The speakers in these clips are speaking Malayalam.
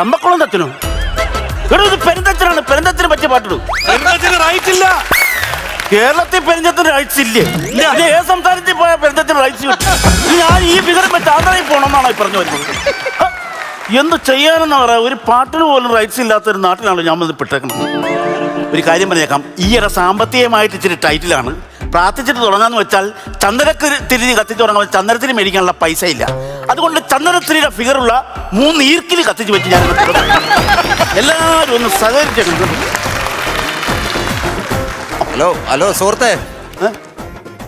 ചമ്പക്കുളം തച്ചനോ ഇവിടെ ഇത് പെരുന്തച്ചനാണ്. പെരുന്തച്ചന് പറ്റിയ പാട്ടിടും. റൈറ്റ് ഇല്ല. കേരളത്തിൽ പെരുന്തത്തിന് റൈറ്റ്സ് ഇല്ലേ? ഇത് ഏത് സംസ്ഥാനത്തിൽ പോയാൽ പെരുന്തത്തിന് റൈറ്റ്സ് കിട്ടും? ഞാൻ ഈ വിവരം വെച്ച് ആന്ധ്രയിൽ പോകണമെന്നാണ് ഈ പറഞ്ഞു വരുന്നത്? എന്ത് ചെയ്യാനെന്ന് പറയാ. ഒരു പാട്ടിന് പോലും റൈറ്റ്സ് ഇല്ലാത്ത ഒരു നാട്ടിലാണ് ഞാൻ വന്ന് പെട്ടേക്കുന്നത് ഒരു കാര്യം പറഞ്ഞേക്കാം. ഈയിടെ സാമ്പത്തികമായിട്ട് ഇച്ചിരി ടൈറ്റിലാണ് പ്രാർത്ഥിച്ചിട്ട് തുടങ്ങാന്ന് വെച്ചാൽ ചന്ദ്രക്ക് തിരിഞ്ഞ് കത്തിച്ച് തുടങ്ങുമ്പോൾ ചന്ദ്രത്തിന് മേടിക്കാനുള്ള പൈസ ഇല്ല അതുകൊണ്ട് ചന്ദനത്തിരിയുടെ ഫിഗറുള്ള മൂന്ന് ഈർക്കിൽ കത്തിച്ച് വെച്ച് ഞാൻ. എല്ലാവരും ഒന്ന് സഹകരിച്ചു ഹലോ ഹലോ സുഹൃത്തെ?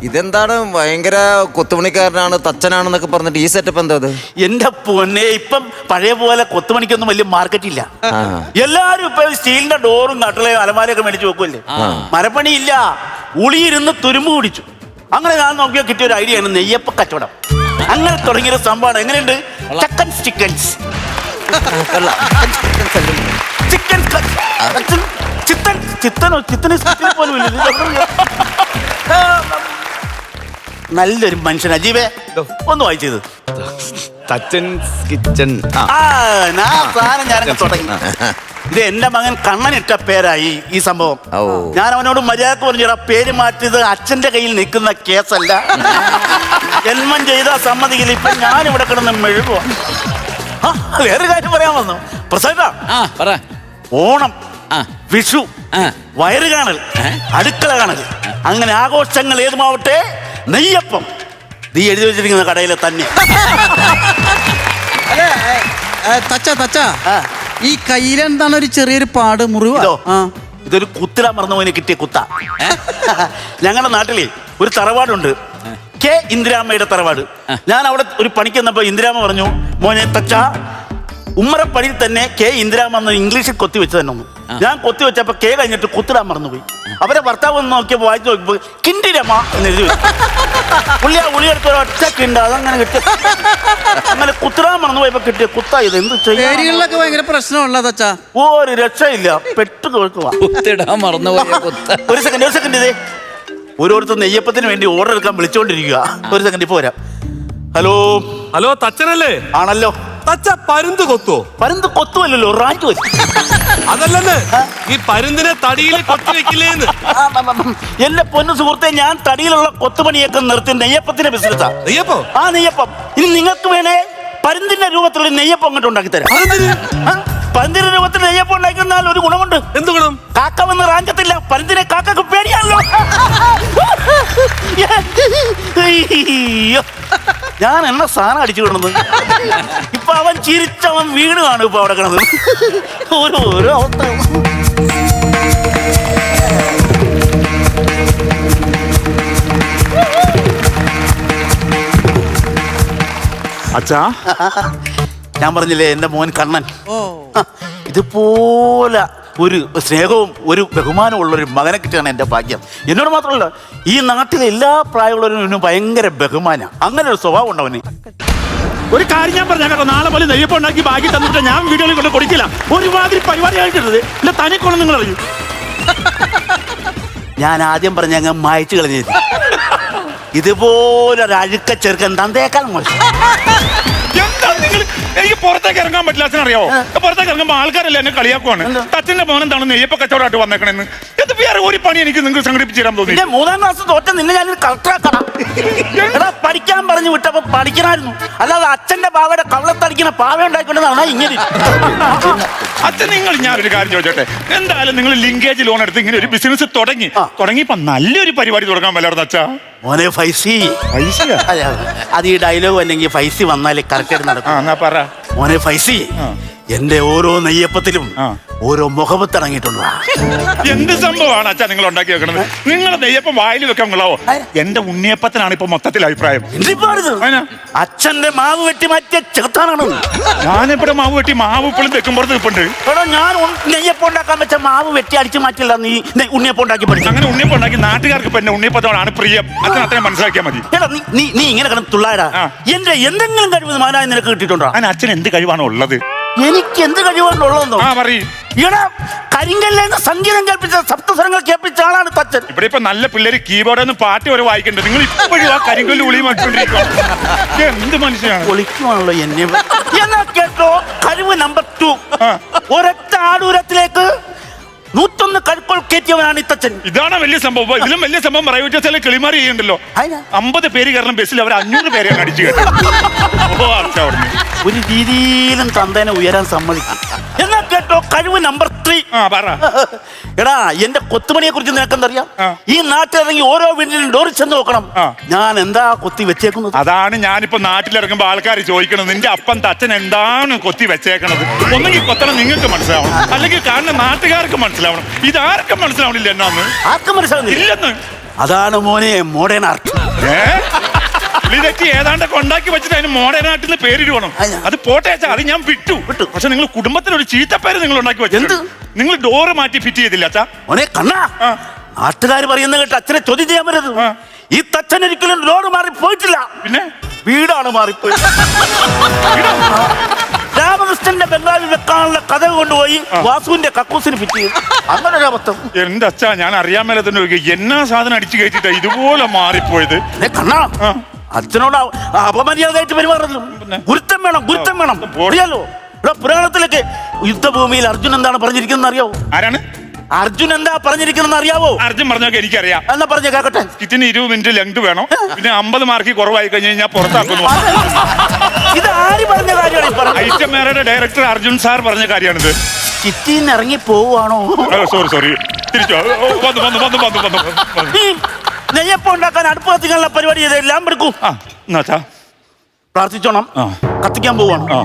ഇതെന്താണ് ഭയങ്കര കൊത്തുപണിക്കാരനാണ് തച്ചനാണെന്നൊക്കെ പറഞ്ഞിട്ട് ഈ സെറ്റപ്പ് എന്താ എന്റെ പൊന്നെ ഇപ്പം പഴയ പോലെ കൊത്തുമണിക്കൊന്നും വലിയ മാർക്കറ്റ് ഇല്ല. എല്ലാരും ഇപ്പൊ സ്റ്റീലിന്റെ ഡോറും കട്ടളയും അലമാരയൊക്കെ മേടിച്ചു വെക്കുമല്ലേ മരപ്പണി ഇല്ല ഉളിയിരുന്ന് തുരുമ്പ് പിടിച്ചു അങ്ങനെ ഞാൻ നോക്കിയാൽ കിട്ടിയ ഒരു ഐഡിയ ആണ് നെയ്യപ്പ കച്ചവടം. അങ്ങനെ തുടങ്ങിയൊരു സംഭവമാണ്. എങ്ങനെയുണ്ട്? ചക്കൻ ചിക്കൻസ് കൊള്ളാം. ചിക്കൻ ചിത്തൻ ചിത്തന് ചിത്തനെ പോലും ഇല്ല. നല്ലൊരു മനുഷ്യൻ അജീവേ ഒന്ന് വായിച്ചത്. തച്ചൻ കിച്ചൺ ആ. ആ ഞാൻ സാധനം ഞാനങ്ങ് തുടങ്ങി. ഇത് എന്റെ മകൻ കണ്ണനിട്ട പേരായി ഈ സംഭവം. ഞാൻ അവനോട് മര്യാദയ്ക്ക് പറഞ്ഞാ പേര് മാറ്റിയത് അച്ഛന്റെ കയ്യിൽ നിൽക്കുന്ന കേസല്ല. ജന്മം ചെയ്ത സമ്മതിക്കില്ല. ഇപ്പൊ ഞാൻ ഇവിടെ കിടന്ന് മെഴുകുക വേറെ കാര്യം പറയാൻ വന്നു. പറ. ഓണം ആ. വിഷു ആ. വയറ് കാണൽ അടുക്കള കാണൽ. അങ്ങനെ ആഘോഷങ്ങൾ ഏതുമാവട്ടെ നെയ്യപ്പം. നീ എഴുതി വെച്ചിരിക്കുന്ന കടയിലെ തന്നെ. തച്ച തച്ച. ആ. ഈ കയ്യിലെന്താണ് ഒരു ചെറിയൊരു പാട് മുറിവ്? ഇതോ ഇതൊരു കുത്തില മറന്നുപോയിന് കിട്ടിയ കുത്ത. ഞങ്ങളുടെ നാട്ടിലെ ഒരു തറവാടുണ്ട്. കെ ഇന്ദിരാമ്മയുടെ തറവാട്. ഞാൻ അവിടെ ഒരു പണിക്ക് വന്നപ്പോ ഇന്ദിരാമ്മ പറഞ്ഞു മോനെ തച്ച ഉമ്മറപ്പടിയിൽ തന്നെ കെ ഇന്ദിരാമെന്ന് ഇംഗ്ലീഷിൽ കൊത്തി വെച്ച് തന്നെ ഒന്ന് ഞാൻ കൊത്തി വെച്ചപ്പോ കെ കഴിഞ്ഞിട്ട് കുത്തിടാൻ മറന്നുപോയി. അവരെ ഭർത്താവ് ഒന്ന് നോക്കിയപ്പോ വായിച്ചു നോക്കിയപ്പോ കിണ്ടിരമ എന്ന് എഴുതി വെച്ചു. പുള്ളി ആ ഒറ്റ കിണ്ട അതങ്ങനെ കിട്ടി. അങ്ങനെ കുത്തിടാൻ മറന്നുപോയപ്പോ കിട്ടിയ കുത്ത ഇത്. എന്ത് ചെയ്യാ പേരുകളിലൊക്കെ ഭയങ്കര പ്രശ്നമുള്ള തച്ച ഒരു രക്ഷയില്ല. പെട്ടു കേൾക്കുക കുത്തിടാൻ മറന്നുപോയ കുത്ത. ഒരു സെക്കൻഡ് ഒരു സെക്കൻഡ് ഇതേ. ഓരോരുത്തർ നെയ്യപ്പത്തിന് വേണ്ടി ഓർഡർ എടുക്കാൻ വിളിച്ചോണ്ടിരിക്കുക ഒരു സെക്കൻഡ് ഇപ്പൊ വരാം. ഹലോ? ഹലോ തച്ചനല്ലേ? ആണല്ലോ. തച്ച പരുന്ത് കൊത്തോ പരുന്ത് കൊത്തുമല്ലോ റാഞ്ചു വരും അതല്ലെന്ന്? ഈ പരുന്തിനെ തടിയിൽ കൊത്തി വെക്കില്ലേന്ന്. എന്റെ പൊന്നു സുഹൃത്തെ ഞാൻ തടിയിലുള്ള കൊത്തുപണിയൊക്കെ നിർത്തി നെയ്യപ്പത്തിന്റെ ബിസിനസ്സാ. നെയ്യപ്പോ? ആ നെയ്യപ്പം. ഇനി നിങ്ങൾക്ക് വേണേ പരുന്തിന്റെ രൂപത്തിലുള്ള നെയ്യപ്പം അങ്ങോട്ട് ഉണ്ടാക്കി തരാം പരുന്തിന്റെ രൂപത്തിൽ നെയ്യപ്പം ഉണ്ടാക്കി ഒരു ഗുണമുണ്ട്. എന്ത് ഗുണം? കാക്ക വന്ന് റാഞ്ചത്തില്ല പരുന്തിനെ കാക്കക്ക് പേടിയാണല്ലോ. അയ്യോ. ഞാൻ എന്നെ സാധനം അടിച്ചു കിടന്നത് ഇപ്പൊ അവൻ ചിരിച്ചവൻ വീട് കാണും ഇപ്പൊ അവിടെ കിടന്നത് ഓരോ ഓരോ അവസ്ഥ. അച്ഛാ? ഞാൻ പറഞ്ഞില്ലേ എന്റെ മോൻ കണ്ണൻ. ഓ. ഇതുപോലെ ഒരു സ്നേഹവും ഒരു ബഹുമാനവും ഉള്ള ഒരു മകനെ കിട്ടിയാണ് എന്റെ ഭാഗ്യം. എന്നോട് മാത്രമല്ല ഈ നാട്ടിലെ എല്ലാ പ്രായമുള്ളവരും ഭയങ്കര ബഹുമാനം. അങ്ങനെ ഒരു സ്വഭാവം ഉണ്ടവന് ഒരു കാര്യം ഞാൻ പറഞ്ഞ കേട്ടോ നാളെ പോലെ നെയ്യപ്പം ഉണ്ടാക്കി ബാക്കി തന്നിട്ട് ഞാൻ വീടുകളിൽ കൊണ്ട് കൊടുക്കില്ല ഒരുമാതിരി പരിപാടി ആയിട്ടുള്ളത് ഇല്ല തനിക്കൊന്നും നിങ്ങൾ അറിയൂ. ഞാൻ ആദ്യം പറഞ്ഞ അങ്ങ് മായച്ചു കളഞ്ഞത് ഇതുപോലെ ഒരു അഴുക്ക ചെറുക്കൻ തന്തേക്കാൾ മോശം എനിക്ക് പുറത്തേക്ക് ഇറങ്ങാൻ പറ്റില്ല അച്ഛൻ അറിയാവോ പുറത്തേക്ക് ഇറങ്ങുമ്പോൾ ആൾക്കാരല്ലേ എന്നെ കളിയാക്കുവാണ്. തച്ചിന്റെ അച്ഛന്റെ മോൻ എന്താണ് നെയ്യപ്പ കച്ചവടമായിട്ട് വന്നേക്കണെന്ന്? വേറെ ഒരു പണി എനിക്ക് നിങ്ങൾ സംഘടിപ്പിച്ച് തരാൻ തോന്നി. മൂന്നാം ക്ലാസ് തോറ്റ നിന്നെ ഞാൻ കളക്ടറാക്കണം എടാ പഠിക്കാൻ പറഞ്ഞു വിട്ടപ്പോ പഠിക്കണമായിരുന്നു അല്ലാതെ അച്ഛന്റെ പാവയുടെ കവളത്തടിക്കുന്ന പാവ ഉണ്ടാക്കിക്കൊണ്ടെന്നാണ് ഇങ്ങനെ അച്ഛൻ നിങ്ങൾ ഞാൻ ഒരു കാര്യം ചോദിച്ചോട്ടെ? എന്തായാലും നിങ്ങൾ ലിങ്കേജ് ലോൺ എടുത്ത് ഇങ്ങനെ ഒരു ബിസിനസ് തുടങ്ങി. തുടങ്ങിയപ്പോ നല്ലൊരു പരിപാടി തുടങ്ങാൻ വല്ലായിരുന്നു അച്ഛാ. മോനെ ഫൈസി. പൈസയാ അതെ, അതെ. അത് ഈ ഡയലോഗ് അല്ലെങ്കിൽ ഫൈസി വന്നാലേ കറക്റ്റായിട്ട് നടക്കും. ആ എന്നാ പറ. മോനെ ഫൈസി എന്റെ ഓരോ നെയ്യപ്പത്തിലും ഓരോ മുഖമത്ത് ഇറങ്ങിയിട്ടുള്ള എന്ത് സംഭവമാണ് അച്ഛാ നിങ്ങൾ ഉണ്ടാക്കി വെക്കണത്? നിങ്ങൾ നെയ്യപ്പം വായിൽ വെക്കാൻ കൊള്ളാവോ? എന്റെ ഉണ്ണിയപ്പത്തിനാണ് ഇപ്പൊ മൊത്തത്തിൽ അഭിപ്രായം? അച്ഛന്റെ മാവ് വെട്ടി മാറ്റിയ ചെറുത്താനാണ്? ഞാനിപ്പോ മാവ് വെട്ടി മാവ് ഇപ്പോഴും വെക്കുമ്പോഴത്തെ നിൽപ്പുണ്ട്. എടാ ഞാൻ നെയ്യപ്പം ഉണ്ടാക്കാൻ വെച്ച മാവ് വെട്ടി അടിച്ചു മാറ്റില്ല നീ ഉണ്ണിയപ്പം ഉണ്ടാക്കി പഠിച്ചു അങ്ങനെ ഉണ്ണിയപ്പം ഉണ്ടാക്കി നാട്ടുകാർക്ക് ഇപ്പൊ എന്നെ ഉണ്ണിയപ്പത്തോടാണ് പ്രിയം. അച്ഛൻ അത്രയും മനസ്സിലാക്കിയാൽ മതി. എടാ നീ നീ ഇങ്ങനെ കിടന്ന് തുള്ളാടാ. എന്റെ എന്തെങ്കിലും കഴിവ് മാനായി നിനക്ക് കിട്ടിയിട്ടുണ്ടോ? അച്ഛൻ എന്ത് കഴിവാണ് ഉള്ളത്? എനിക്ക് എന്ത് കഴിവുണ്ടോ ആ പറയും. ഇവിടെ കരിങ്കല്ലേന്ന് സംഗീതം കേൾപ്പിച്ച സപ്തസ്വരങ്ങൾ കേൾപ്പിച്ച ആളാണ് തച്ചൻ. ഇവിടെ ഇപ്പൊ നല്ല പിള്ളേര് കീബോർഡിൽ നിന്ന് പാട്ട് വരെ വായിക്കണ്ടേ. നിങ്ങൾ ഇപ്പോഴും ആ കരിങ്കല്ല് ഉളിയും വെച്ചോണ്ടിരിക്കുക എന്ത് മനുഷ്യനാണ്? പൊളിക്കുവാണല്ലോ എന്നെ. എന്നാ കേട്ടോ? കഴിവ് നമ്പർ ടു ഒരൊറ്റ ആടൂരത്തിലേക്ക് നൂറ്റൊന്ന് കഴുക്കോൾ കയറ്റിയവനാണ് ഇത്തച്ഛൻ. ഇതാണ് വലിയ സംഭവം. ഇതിലും വലിയ സംഭവം പറയുക ചില കിളിമാറി ചെയ്യുന്നുണ്ടല്ലോ. അതിനാ? അമ്പത് പേര് കയറണം ബസ്സിൽ അവർ അഞ്ഞൂറ് പേരെ അടിച്ചു കേട്ടു ഒരു രീതിയിലും തന്തേനെ ഉയരാൻ സമ്മതിക്കും കഴിവ് നമ്പർ ത്രീ എടാ എന്റെ കൊത്തുപണിയെ കുറിച്ച് നിനക്കെന്തറിയാം. ഈ നാട്ടിലിറങ്ങി ഓരോ വീട്ടിലും ഡോറി ചെന്ന് നോക്കണം. ഞാൻ എന്താ കൊത്തി വെച്ചേക്കുന്നത്? അതാണ് ഞാനിപ്പോ നാട്ടിലിറങ്ങുമ്പോ ആൾക്കാർ ചോദിക്കണം നിന്റെ അപ്പൻ തച്ചൻ എന്താണ് കൊത്തി വെച്ചേക്കണത്? ഒന്നെങ്കിൽ കൊത്തണം നിങ്ങൾക്ക് മനസ്സിലാവണം. അല്ലെങ്കിൽ കാരണം നാട്ടുകാർക്ക് മനസ്സിലാവണം. ഇത് ആർക്കും മനസ്സിലാവണില്ല എന്നാന്ന്. ആർക്കും മനസ്സിലാവുന്നില്ലെന്ന് അതാണ് മോനെ മോഡേൺ ആർട്ട് ഏ? പുള്ളിതെറ്റി ഏതാണ്ടൊക്കെ ഉണ്ടാക്കി വെച്ചിട്ട് അതിന് മോഡേൺ ആയിട്ടിന് പേരിടുവണം. അയ്യ. അത് പോട്ടെ അച്ഛാ അത് ഞാൻ വിട്ടു. വിട്ടു. പക്ഷെ നിങ്ങൾ കുടുംബത്തിന് ഒരു ചീത്തപ്പേര് നിങ്ങൾ ഉണ്ടാക്കി വെച്ചിട്ടുണ്ട്. നിങ്ങൾ ഡോറ് മാറ്റി ഫിറ്റ് ചെയ്തില്ല അച്ഛാ. മോനെ കണ്ണാ. ആ. നാട്ടുകാർ പറയുന്ന കേട്ട് അച്ഛനെ ചോദ്യം ചെയ്യാൻ പറ്റരുത്. ആ. ഈ തച്ചൻ ഒരിക്കലും ലോഡ് മാറി പോയിട്ടില്ല. പിന്നെ? വീടാണ് മാറിപ്പോയത് രാമകൃഷ്ണന്റെ ബംഗാളിൽ വെക്കാനുള്ള കഥ കൊണ്ടുപോയി വാസുവിന്റെ കക്കൂസിന് ഫിറ്റ് ചെയ്തു. അങ്ങനെ ഒരു അബദ്ധം. എന്റെ അച്ഛാ ഞാൻ അറിയാൻ മേലെ തന്നെ ചോദിക്കുക, എന്നാ സാധനം അടിച്ചു കയറ്റിട്ടാ ഇതുപോലെ മാറിപ്പോയത്? ദേ കണ്ണാ. ആ. അച്ഛനോട് അപമര്യാദയായിട്ട് പെരുമാറുന്നു ഗുരുത്തം വേണം ഗുരുത്തം വേണം. പൊടിയാലോ അറിയാലോ? ഇവിടെ പുരാണത്തിലൊക്കെ യുദ്ധഭൂമിയിൽ അർജുൻ എന്താണ് പറഞ്ഞിരിക്കുന്നത് അറിയാവോ? ആരാണ്? അർജുൻ എന്താ പറഞ്ഞിരിക്കുന്നത് അറിയാവോ? അർജുൻ പറഞ്ഞൊക്കെ എനിക്കറിയാം. എന്നാ പറഞ്ഞ കേക്കട്ടെ. കിറ്റിന് ഇരുപത് മിനിറ്റ് ലെങ്ത് വേണം. പിന്നെ അമ്പത് മാർക്ക് കുറവായി കഴിഞ്ഞ് കഴിഞ്ഞാൽ പുറത്താക്കുന്നു. ഇത് ആര് പറഞ്ഞ കാര്യമാണ് ഐറ്റമേറയുടെ ഡയറക്ടർ അർജുൻ സാർ പറഞ്ഞ കാര്യമാണിത്. കിറ്റിന്ന് ഇറങ്ങി പോവാണോ സോറി സോറി തിരിച്ചോ. വന്നു വന്നു വന്നു വന്നു വന്നു നെയ്യപ്പം ഉണ്ടാക്കാൻ അടുപ്പ് കത്തിക്കാനുള്ള പരിപാടി ഇതെല്ലാം എടുക്കൂ. ആ എന്നാച്ചാ പ്രാർത്ഥിച്ചോണം. ആ. കത്തിക്കാൻ പോവാണ്. ആ!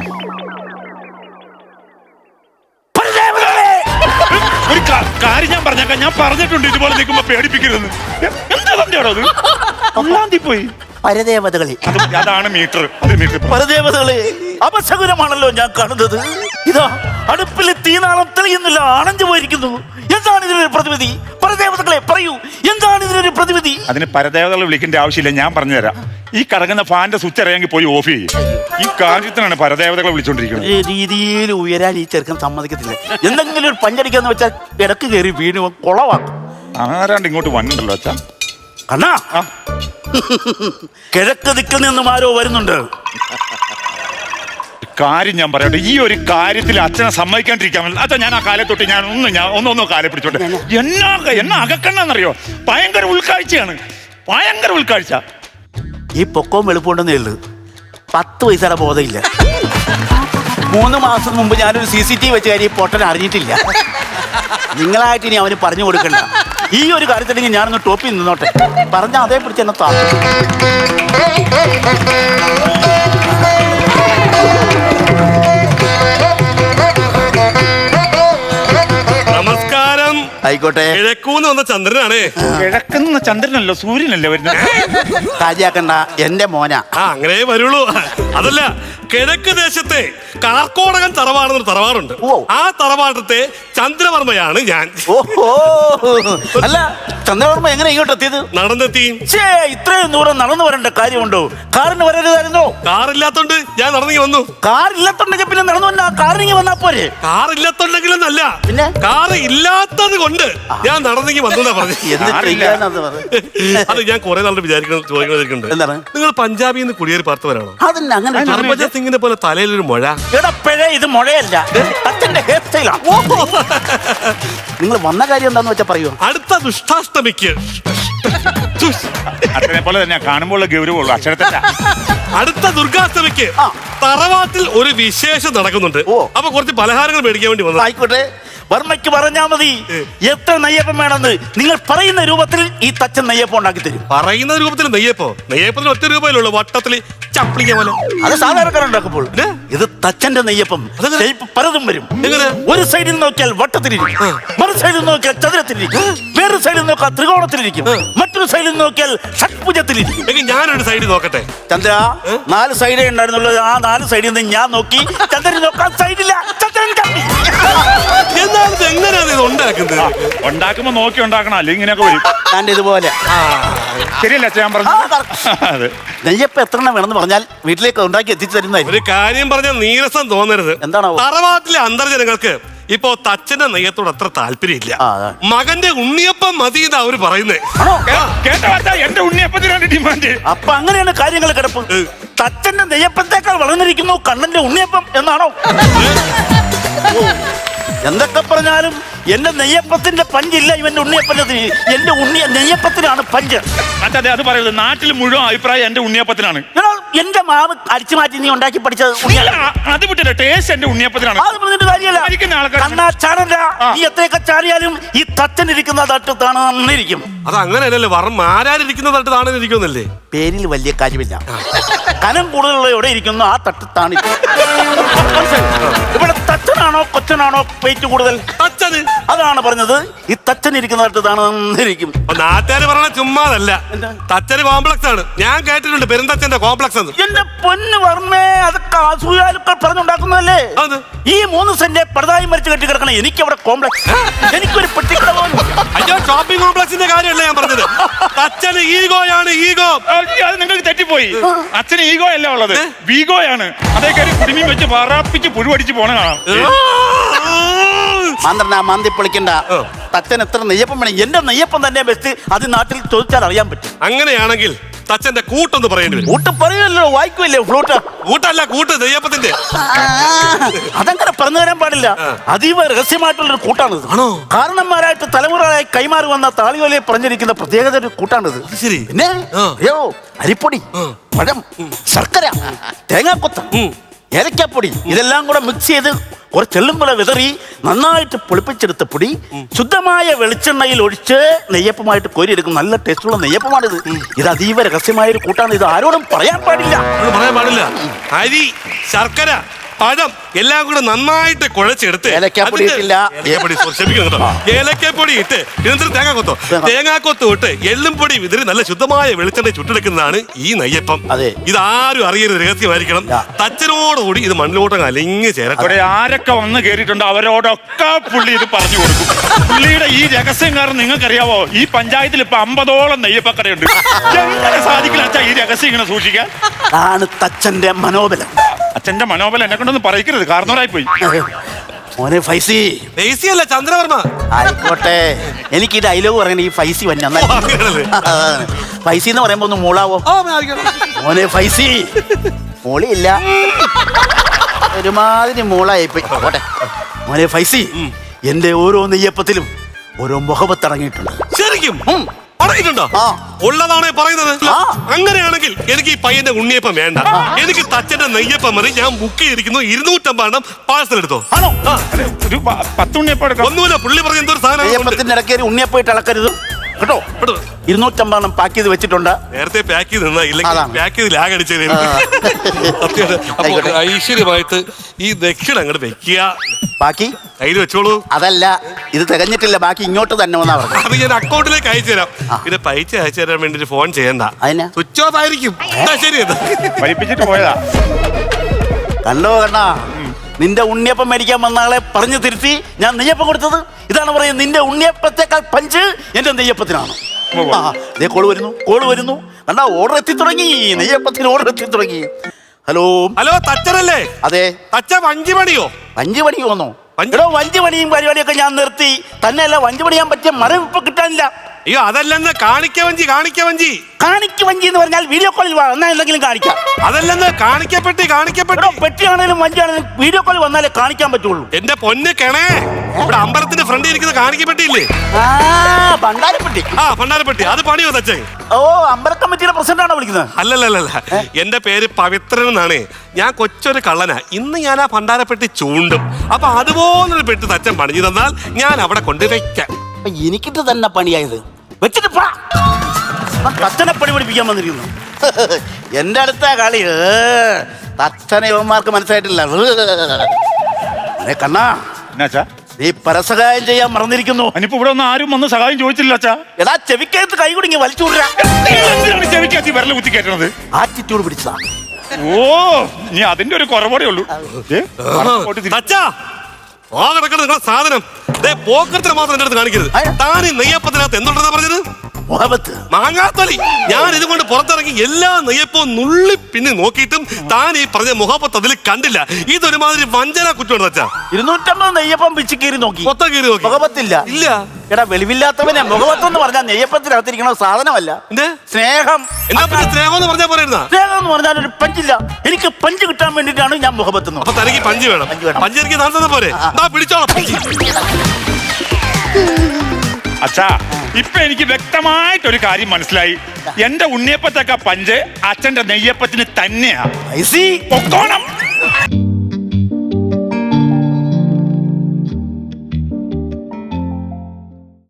ഒരു കാര്യം ഞാൻ പറഞ്ഞേക്കാം. ഞാൻ പറഞ്ഞിട്ടുണ്ട് ഇതുപോലെ നിൽക്കുമ്പോ പേടിപ്പിക്കരുതെന്ന്. എന്താ തന്റെ അത്? ഒന്നാന്തി പോയി. പരദേവതകളെ. അത് അതാണ് മീറ്റർ. അത് മീറ്റർ. പരദേവതകളെ അപശകുനമാണല്ലോ ഞാൻ കാണുന്നത്. ഇതാ അടുപ്പിൽ തീനാളം തെളിയുന്നില്ല അണഞ്ഞു പോയിരിക്കുന്നു. എന്താണ് ഇതിനൊരു പ്രതിവിധി? പരദേവതകളെ പറയൂ എന്താണ് ഇതിനൊരു പ്രതിവിധി? അതിന് പരദേവതകളെ വിളിക്കേണ്ട ആവശ്യമില്ല ഞാൻ പറഞ്ഞുതരാം. ഈ കറങ്ങുന്ന ഫാന്റെ സ്വിച്ച് അറിയാമെങ്കിൽ പോയി ഓഫ് ചെയ്യും. ഈ കാര്യത്തിനാണ് പരദേവതകളെ വിളിച്ചോണ്ടിരിക്കുന്നത്. ഈ രീതിയിൽ ഉയരാൻ ഈ ചെറുക്കൻ സമ്മതിക്കത്തില്ല. എന്തെങ്കിലും ഒരു പഞ്ചടിക്കാന്ന് വെച്ചാൽ ഇടയ്ക്ക് കയറി വീണ് കൊളവാക്കും. ആരാണ്ട് ഇങ്ങോട്ട് വന്നിട്ടുണ്ടല്ലോ അച്ഛാ? കണ്ണാ. കിഴക്ക് ദിക്കിൽ നിന്നും ആരോ വരുന്നുണ്ട്. കാര്യം ഞാൻ പറയട്ടെ. ഈ ഒരു കാര്യത്തിൽ അച്ഛനെ സമ്മതിക്കാണ്ടിരിക്കാൻ അച്ഛൻ ഞാൻ ആ കാലെ തൊട്ട് ഞാൻ ഒന്ന് ഞാൻ ഒന്നൊന്ന് കാലെ പിടിച്ചോട്ടെ. എന്നാ എന്നാ അകക്കണ്ടെന്നറിയോ ഭയങ്കര ഉൾക്കാഴ്ചയാണ്. ഭയങ്കര ഉൾക്കാഴ്ച. ഈ പൊക്കവും വെളുപ്പുണ്ടെന്നേ ഉള്ളു. പത്ത് പൈസയുടെ ബോധമില്ല. മൂന്ന് മാസം മുമ്പ് ഞാനൊരു സി സി ടി വി വെച്ച കാര്യം ഈ പൊട്ടൻ അറിഞ്ഞിട്ടില്ല. നിങ്ങളായിട്ട് ഇനി അവന് പറഞ്ഞു കൊടുക്കണ്ട. ഈ ഒരു കാര്യത്തിലെങ്കിൽ ഞാനൊന്ന് ടോപ്പിൽ നിന്നോട്ടെ. പറഞ്ഞ അതേ പിടിച്ച് എന്നെ താഴ്ത്തും ആയിക്കോട്ടെ. കിഴക്കൂന്ന് വന്ന ചന്ദ്രനാണേ. കിഴക്കുന്ന ചന്ദ്രനല്ലോ സൂര്യനല്ലേ വരുന്നത്. കാര്യാക്കണ്ട എന്റെ മോന. ആ അങ്ങനെ വരുള്ളൂ. അതല്ല കിഴക്ക് ദേശത്തെ കാർക്കോടകൻ തറവാടെന്നൊരു തറവാടുണ്ട്. ഓ. ആ തറവാടത്തെ ചന്ദ്രവർമ്മയാണ് ഞാൻ. ഓഹോ. അല്ല ചന്ദ്രവർമ്മ എങ്ങനെ ഇങ്ങോട്ട് എത്തിയത്? നടന്നെത്തി. ഛേ ഇത്രയും ദൂരം നടന്നു വരേണ്ട കാര്യമുണ്ടോ? കാറിന് വരരുതായിരുന്നോ? കാറില്ലാത്തോണ്ട് ഞാൻ നടന്നു വന്നു. കാറില്ലാത്തുണ്ടെങ്കിൽ പിന്നെ നടന്നു വന്ന കാറിങ്ങി വന്നാ പോരെ? കാറില്ലാത്തോണ്ടെങ്കിലും അല്ല പിന്നെ? കാറ് ഇല്ലാത്തത് കൊണ്ട് ഞാൻ നടന്നെങ്കിൽ വന്നു എന്നാ പറഞ്ഞു. എന്ത് കാറില്ല. ചെയ്യാനാന്ന് പറ അത് ഞാൻ കുറെ നാളുടെ വിചാരിക്കണം ചോദിക്കുന്നത് എന്താണ്? നിങ്ങൾ പഞ്ചാബിൽ നിന്ന് കുടിയേറി പാർത്തവരാണോ? അതന്നെ അങ്ങനെ ഹർഭജൻ സിംഗിനെ പോലെ തലയിലൊരു മുഴ. ഇടപ്പഴേ ഇത് മുഴയല്ല. അച്ഛന്റെ ഹെയർ സ്റ്റൈലാണ് നിങ്ങൾ വന്ന കാര്യം എന്താന്ന് വെച്ചാ പറയൂ അടുത്ത ദുഷ്ടാഷ്ടമിക്ക്. ദുഷ്- അച്ഛനെ പോലെ തന്നെ കാണുമ്പോൾ ഗൗരവമുള്ളൂ അടുത്ത ദുർഗാഷ്ടമിക്ക് ആ. തറവാട്ടിൽ ഒരു വിശേഷം നടക്കുന്നുണ്ട്. ഓ. അപ്പൊ കുറച്ച് പലഹാരങ്ങൾ മേടിക്കാൻ വേണ്ടി വന്നു ആയിക്കോട്ടെ. വർമ്മയ്ക്ക് പറഞ്ഞാ മതി. എത്ര നെയ്യപ്പം വേണമെന്ന് നിങ്ങൾ പറയുന്ന രൂപത്തിൽ ഈ തച്ചൻ നെയ്യപ്പം ഉണ്ടാക്കി തരും. പറയുന്ന രൂപത്തിൽ നെയ്യപ്പോ. നെയ്യപ്പത്തിന് ഒറ്റ രൂപയിലുള്ളൂ വട്ടത്തിൽ ചപ്പിളിക്ക പോലെ. അത് സാധാരണക്കാരുണ്ടാക്കുമ്പോൾ? ഇത് തച്ചന്റെ നെയ്യപ്പം. പലതും വരും. നിങ്ങൾ ഒരു സൈഡിൽ നോക്കിയാൽ വട്ടത്തിലിരിക്കും. മറു സൈഡിൽ നോക്കിയാൽ ചതുരത്തിലിരിക്കും. വേറൊരു സൈഡിൽ നോക്കിയാൽ ത്രികോണത്തിലിരിക്കും. മറ്റൊരു സൈഡിൽ നോക്കിയാൽ ഷഡ്ഭുജത്തിലിരിക്കും. ഞാനൊരു സൈഡിൽ നോക്കട്ടെ? ചന്ദ്ര നാല് സൈഡേ ഉണ്ടായിരുന്നുള്ളത് ആ നാല് സൈഡിൽ നിന്ന് ഞാൻ നോക്കി. ചന്ദ്രൻ നോക്കാൻ സൈഡില്ല. എന്നാൽ ഇത് എങ്ങനെയാണ് ഇത് ഉണ്ടാക്കുന്നത്? ഉണ്ടാക്കുമ്പോ നോക്കി ഉണ്ടാക്കണം അല്ലെങ്കിൽ ഇങ്ങനെയൊക്കെ വരും. ഞാൻ ഇതുപോലെ. ശരിയല്ല അച്ഛൻ ഞാൻ പറഞ്ഞു അതെ. നെയ്യപ്പം എത്ര എണ്ണം വേണമെന്ന് പറഞ്ഞാൽ വീട്ടിലേക്ക് ഉണ്ടാക്കി എത്തിച്ചു തരുന്നതായിരിക്കും. ഒരു കാര്യം പറഞ്ഞ നീരസം തോന്നരുത്. എന്താണോ തറവാട്ടിലെ അന്തർജനങ്ങൾക്ക് ഇപ്പോ തച്ചന്റെ നെയ്യത്തോട് അത്ര താല്പര്യമില്ല. ആ, അതാ. മകന്റെ ഉണ്ണിയപ്പം മതി എന്നാ അവർ പറയുന്നത് കേട്ടോ അച്ഛാ എന്റെ ഉണ്ണിയപ്പത്തിനാണ് ഡിമാൻഡ്. അപ്പൊ അങ്ങനെയാണ് കാര്യങ്ങൾ കിടപ്പ്. തച്ചന്റെ നെയ്യപ്പത്തേക്കാൾ വളർന്നിരിക്കുന്നു കണ്ണന്റെ ഉണ്ണിയപ്പം എന്നാണോ? എന്തൊക്കെ പറഞ്ഞാലും എന്റെ നെയ്യപ്പത്തിന്റെ പഞ്ചില്ല ഇവന്റെ ഉണ്ണിയപ്പത്തിന്. എന്റെ ഉണ്ണിയ നെയ്യപ്പത്തിനാണ് പഞ്ച്. അതെ അത് പറയുന്നത് നാട്ടിൽ മുഴുവൻ അഭിപ്രായം എന്റെ ഉണ്ണിയപ്പത്തിനാണ്. എന്റെ മാവ് അടിച്ചു മാറ്റി നീ ഉണ്ടാക്കി പഠിച്ചത് അത് വിട്ടില്ല. ടേസ്റ്റ് എന്റെ ഉണ്ണിയപ്പത്തിനാണ്. അത് പറഞ്ഞിട്ട് കാര്യമില്ല. ആൾക്കാര് ചാടല്ല നീ എത്രയൊക്കെ ചാടിയാലും ഈ തച്ചനിരിക്കുന്ന തട്ട് താണെന്നിരിക്കും. അത് അങ്ങനെയല്ലല്ലോ വറും ആരാരിക്കുന്ന തട്ട് താണിരിക്കുന്നല്ലേ പേരിൽ വലിയ കാര്യമില്ല. കനം കൂടുതലുള്ള എവിടെ ഇരിക്കുന്നു ആ തട്ട് താണിരിക്കും. ഇവിടെ തച്ചനാണോ കൊച്ചനാണോ വെയിറ്റ് കൂടുതൽ? തച്ചന് അതാണ് പറഞ്ഞത്. ഈ തച്ചൻ ഇരിക്കുന്ന അപ്പൊ നാട്ടുകാര് പറഞ്ഞ ചുമ്മാതല്ല? തച്ചന് കോംപ്ലക്സ് ആണ്. ഞാൻ കേട്ടിട്ടുണ്ട് പെരുന്തച്ചന്റെ കോംപ്ലക്സ് എന്ന്. എന്റെ പൊന്ന് വർമ്മേ അതൊക്കെ അസൂയാലുക്കൾ പറഞ്ഞുണ്ടാക്കുന്നതല്ലേ? അത് ഈ മൂന്ന് സെന്റ് പടുതായി മരിച്ചു കെട്ടി കിടക്കണം എനിക്ക് അവിടെ കോംപ്ലക്സ് എനിക്കൊരു പെട്ടിക്കട പോലും അയ്യോ ഷോപ്പിംഗ് കോംപ്ലക്സിന്റെ കാര്യമല്ല ഞാൻ പറഞ്ഞത്. തച്ചന് ഈഗോയാണ് ഈഗോ അത് നിങ്ങൾക്ക് തെറ്റിപ്പോയി. അച്ഛന് ഈഗോ അല്ല ഉള്ളത്. വീഗോയാണ്. അതേ കാര്യം കുടുമി വെച്ച് പറപ്പിച്ച് പുഴുവടിച്ച് പോണ കാണാം. മാന്ത്രണ്ട മാന്തി പൊളിക്കണ്ട. തച്ചൻ എത്ര നെയ്യപ്പം വേണം? എന്റെ നെയ്യപ്പം തന്നെ ബെസ്റ്റ്. അത് നാട്ടിൽ ചോദിച്ചാൽ അറിയാൻ പറ്റും. അങ്ങനെയാണെങ്കിൽ തച്ചന്റെ കൂട്ടൊന്ന് പറയേണ്ടി വരും. കൂട്ട് പറയുമല്ലോ വായിക്കുമല്ലേ ഫ്ലൂട്ട്? കൂട്ടല്ല കൂട്ട് നെയ്യപ്പത്തിന്റെ. അതങ്ങനെ പറഞ്ഞു തരാൻ പാടില്ല. അതീവ രഹസ്യമായിട്ടുള്ളൊരു കൂട്ടാണിത്? കാരണന്മാരായിട്ട് തലമുറകളായി കൈമാറി വന്ന താളിയോലയെ പറഞ്ഞിരിക്കുന്ന പ്രത്യേകത ഒരു കൂട്ടാണിത്. ശരി. പിന്നെ അയ്യോ അരിപ്പൊടി പഴം ശർക്കര തേങ്ങാക്കൊത്ത ഏലക്കാപ്പൊടി ഇതെല്ലാം കൂടെ മിക്സ് ചെയ്ത് കുറച്ച് എള്ളും കൂടെ വിതറി നന്നായിട്ട് പൊളിപ്പിച്ചെടുത്ത പൊടി ശുദ്ധമായ വെളിച്ചെണ്ണയിൽ ഒഴിച്ച് നെയ്യപ്പമായിട്ട് കോരിയെടുക്കും. നല്ല ടേസ്റ്റുള്ള നെയ്യപ്പമാണിത്. ഇത് അതീവ രഹസ്യമായ ഒരു കൂട്ടാണ്. ഇത് ആരോടും പറയാൻ പാടില്ല. പറയാൻ പാടില്ല. അരി ശർക്കര പഴം എല്ലാം കൂടെ നന്നായിട്ട് കുഴച്ചെടുത്ത് ഏലക്കാപ്പൊടി അതിന്റെ- ഇട്ടില്ല. ഏലക്കാപ്പൊടി സോ- ക്ഷമിക്കണം കേട്ടോ. ഏലക്കാപ്പൊടി ഇട്ട് എന്നിട്ട് തേങ്ങാക്കൊത്തോ തേങ്ങാക്കൊത്ത് ഇട്ട് എള്ളും പൊടി വിതറി നല്ല ശുദ്ധമായ വെളിച്ചെണ്ണ ചുട്ടെടുക്കുന്നതാണ് ഈ നെയ്യപ്പം. അതെ. ഇതാരും അറിയരുത് രഹസ്യമായിരിക്കണം. ഇല്ല. തച്ചനോടുകൂടി ഇത് മണ്ണിലോട്ടം അലിഞ്ഞ് ചേരട്ടെ. ആരൊക്കെ വന്ന് കയറിയിട്ടുണ്ട് അവരോടൊക്കെ പുള്ളി ഇത് പറഞ്ഞു കൊടുക്കും. പുള്ളിയുടെ ഈ രഹസ്യം കാരണം നിങ്ങൾക്കറിയാവോ? ഈ പഞ്ചായത്തിൽ ഇപ്പൊ അമ്പതോളം നെയ്യപ്പക്കടയുണ്ട്. എങ്ങനെ സാധിക്കില്ല അച്ഛാ ഈ രഹസ്യം ഇങ്ങനെ സൂക്ഷിക്കാൻ? ആണ് തച്ചന്റെ മനോബലം. അച്ഛന്റെ മനോബലം എന്നെ കൊണ്ടൊന്നും പറയിക്കരുത്. കാരണവരായി പോയി മോനെ ഫൈസി. ദേശീയല്ല ചന്ദ്രവർമ്മ. ആയിക്കോട്ടെ. എനിക്ക് ഈ ഡയലോഗ് പറയണ ഈ ഫൈസി വന്ന? ഫൈസി എന്ന് പറയുമ്പോ ഒന്ന് മൂളാവോ? ഓ, ആയിരിക്കണം. മോനെ ഫൈസി. മൂളിയില്ല. ഒരുമാതിരി മൂളായിപ്പോയി. പോട്ടെ. മോനെ ഫൈസി. എന്റെ ഓരോ നെയ്യപ്പത്തിലും ഓരോ മുഖപത്ത് ഇറങ്ങിയിട്ടുണ്ട് ശരിക്കും? ഉം. പറഞ്ഞിട്ടുണ്ടോ. ഉള്ളതാണേ പറയുന്നത്? ആ. അങ്ങനെയാണെങ്കിൽ എനിക്ക് ഈ പയ്യന്റെ ഉണ്ണിയപ്പം വേണ്ട. എനിക്ക് തച്ചന്റെ നെയ്യപ്പം മതി. ഞാൻ ബുക്ക് ചെയ്തിരിക്കുന്നു. ഇരുന്നൂറ്റമ്പതെണ്ണം പാഴ്സൽ എടുത്തോ. ആണോ? ആ. പത്ത് ഉണ്ണിയപ്പം എടുക്കാം. ഒന്നുമില്ല. പുള്ളി പറഞ്ഞ എന്തൊരു സാധനം ഉണ്ണിയപ്പം ഇട്ട് അളക്കരുത് കേട്ടോ ഇരുന്നൂറ്റമ്പതെണ്ണം പാക്ക് ചെയ്ത് വെച്ചിട്ടുണ്ട്. നേരത്തെ പാക്ക് ചെയ്ത് നിന്നാ ഇല്ലെങ്കിൽ അതാണ്. പാക്ക് ചെയ്ത് ലാഗ് അടിച്ചത് അപ്പൊ ആയിക്കോട്ടെ. ഐശ്വര്യമായിട്ട് ഈ ദക്ഷിണ അങ്ങോട്ട് വെക്കുക. ബാക്കി? കയ്യിൽ വെച്ചോളൂ. അതല്ല ഇത് തികഞ്ഞിട്ടില്ല. ബാക്കി ഇങ്ങോട്ട് തന്നെ വന്നാ പറഞ്ഞു അത് ഞാൻ അക്കൗണ്ടിലേക്ക് അയച്ചു തരാം. പിന്നെ പൈസ അയച്ചു തരാൻ വേണ്ടി ഫോൺ ചെയ്യണ്ട. അതിനാ? സ്വിച്ച് ഓഫ് ആയിരിക്കും. എന്നാ ശരി എന്നാ. വലിപ്പിച്ചിട്ട് പോയതാ. കണ്ടോ കണ്ണാ? നിന്റെ ഉണ്ണിയപ്പം മേടിക്കാൻ വന്ന ആളെ പറഞ്ഞു തിരുത്തി ഞാൻ നെയ്യപ്പം കൊടുത്തത്. ഇതാണ് പറയുന്നത്. നിന്റെ ഉണ്ണിയപ്പത്തേക്കാൾ പഞ്ച് എന്റെ നെയ്യപ്പത്തിനാണ്. ആ കോൾ വരുന്നു. കോൾ വരുന്നു. കണ്ടാ ഓർഡർ എത്തി തുടങ്ങി. നെയ്യപ്പത്തിന് ഓർഡർ എത്തി തുടങ്ങി. ഹലോ? ഹലോ തച്ചനല്ലേ? അതെ. തച്ച വഞ്ചിമണിയോ വഞ്ചിമണി വന്നോ? എടോ വഞ്ചി പണിയും പരിപാടിയൊക്കെ ഞാൻ നിർത്തി. തന്നെയല്ല വഞ്ചി പണിയാൻ പറ്റിയ മരം ഇപ്പൊ കിട്ടാനില്ല. അയ്യോ അതല്ലെന്ന് കാണിക്കവഞ്ചി കാണിക്കവഞ്ചി. കാണിക്ക വഞ്ചി കാണിക്ക് വഞ്ചി എന്ന് പറഞ്ഞാൽ വീഡിയോ കോളിൽ വാ എന്നാ എന്തെങ്കിലും കാണിക്കാം. അതല്ലെന്ന് കാണിക്കപ്പെട്ടി എടോ കാണിക്കപ്പെട്ടി പെട്ടിയാണേലും വഞ്ചിയാണേലും വീഡിയോ കോളിൽ വന്നാലേ കാണിക്കാൻ പറ്റുള്ളൂ. എന്റെ പൊന്ന് കിണേ ഇവിടെ അമ്പലത്തിന്റെ ഫ്രണ്ടിൽ ഇരിക്കുന്ന കാണിക്കപ്പെട്ടില്ലേ ആ ഭണ്ടാരപ്പെട്ടി ആ ഭണ്ണാരപ്പെട്ടി അത് പണി തച്ചേ ഓ അമ്പല കമ്മിറ്റിയുടെ പ്രസിഡന്റ് ആണോ വിളിക്കുന്നത്? അല്ലല്ലല്ല എന്റെ പേര് പവിത്രൻ എന്നാണ്. ഞാൻ കൊച്ചൊരു കള്ളനാ. ഇന്ന് ഞാൻ ആ ഭണ്ഡാരപ്പെട്ടി ചൂണ്ടും. അപ്പൊ അതുപോലൊരു പെട്ടി തച്ചൻ പണിഞ്ഞു തന്നാൽ ഞാൻ അവിടെ കൊണ്ട് വെക്കാം. അപ്പൊ എനിക്കിട്ട് തന്നെ പണിയായത് വെച്ചിട്ട് തച്ചനെ പണി പഠിപ്പിക്കാൻ വന്നിരിക്കുന്നു. എന്റെ അടുത്ത കളി. തച്ചനെ യുവന്മാർക്ക് മനസ്സിലായിട്ടില്ല. കണ്ണാ. എന്നാച്ചാ നീ പരസഹായം ചെയ്യാൻ മറന്നിരിക്കുന്നു. അനിപ്പോ ഇവിടെ ഒന്നും ആരും വന്ന് സഹായം ചോദിച്ചില്ല അച്ഛാ. എടാ ചെവിക്കകത്ത് കൈ കുടുങ്ങി വലിച്ചു ചെവിക്കകത്ത് കുത്തി ആറ്റിറ്റ്യൂഡ് പിടിച്ചതാ. ഓ നീ അതിന്റെ ഒരു കുറവോടെ ഉള്ളൂ. തച്ചാ ആ കിടക്കണം നിങ്ങളെ സാധനം. ദേ മാത്രം എന്റെ അടുത്ത് കാണിക്കരുത്. താൻ നെയ്യപ്പത്തിനകത്ത് എന്തുണ്ടെന്നാ പറഞ്ഞത്? മുഹബത്ത്. മാങ്ങാത്തൊലി. ഞാൻ ഇതുകൊണ്ട് പുറത്തിറങ്ങി എല്ലാ നെയ്യപ്പവും നുള്ളി പിന്നെ നോക്കിയിട്ടും താൻ ഈ പറഞ്ഞ മുഹബത്ത് അതിൽ കണ്ടില്ല. ഇതൊരുമാതിരി വഞ്ചന കുറ്റമാണ് തച്ചാ ഇരുന്നൂറ്റമ്പത് നെയ്യപ്പം പിച്ച് കീറി നോക്കി. മൊത്തം കീറി നോക്കി. മുഖപത്തില്ല ഇല്ല. എടാ വെളിവില്ലാത്തവനെ മുഖപത്ത് എന്ന് പറഞ്ഞാൽ നെയ്യപ്പത്തിനകത്തിരിക്കണ സാധനമല്ല. എന്ത്? സ്നേഹം. എന്നാ പിന്നെ സ്നേഹം എന്ന് പറഞ്ഞാൽ പോരായിരുന്നാ സ്നേഹം എന്ന് പറഞ്ഞാൽ ഒരു പഞ്ചില്ല. എനിക്ക് പഞ്ച് കിട്ടാൻ വേണ്ടിയിട്ടാണ് ഞാൻ മുഖപത്ത് അപ്പൊ തനിക്ക് പഞ്ച് വേണം. പഞ്ച് എനിക്ക് നടന്നത് പോരെ. പിടിച്ചോളാം. അച്ഛാ ഇപ്പൊ എനിക്ക് വ്യക്തമായിട്ട് ഒരു കാര്യം മനസ്സിലായി. എന്റെ ഉണ്ണിയപ്പത്തൊക്കെ പഞ്ച് അച്ഛന്റെ നെയ്യപ്പത്തിന് തന്നെയാ. പൊക്കോണം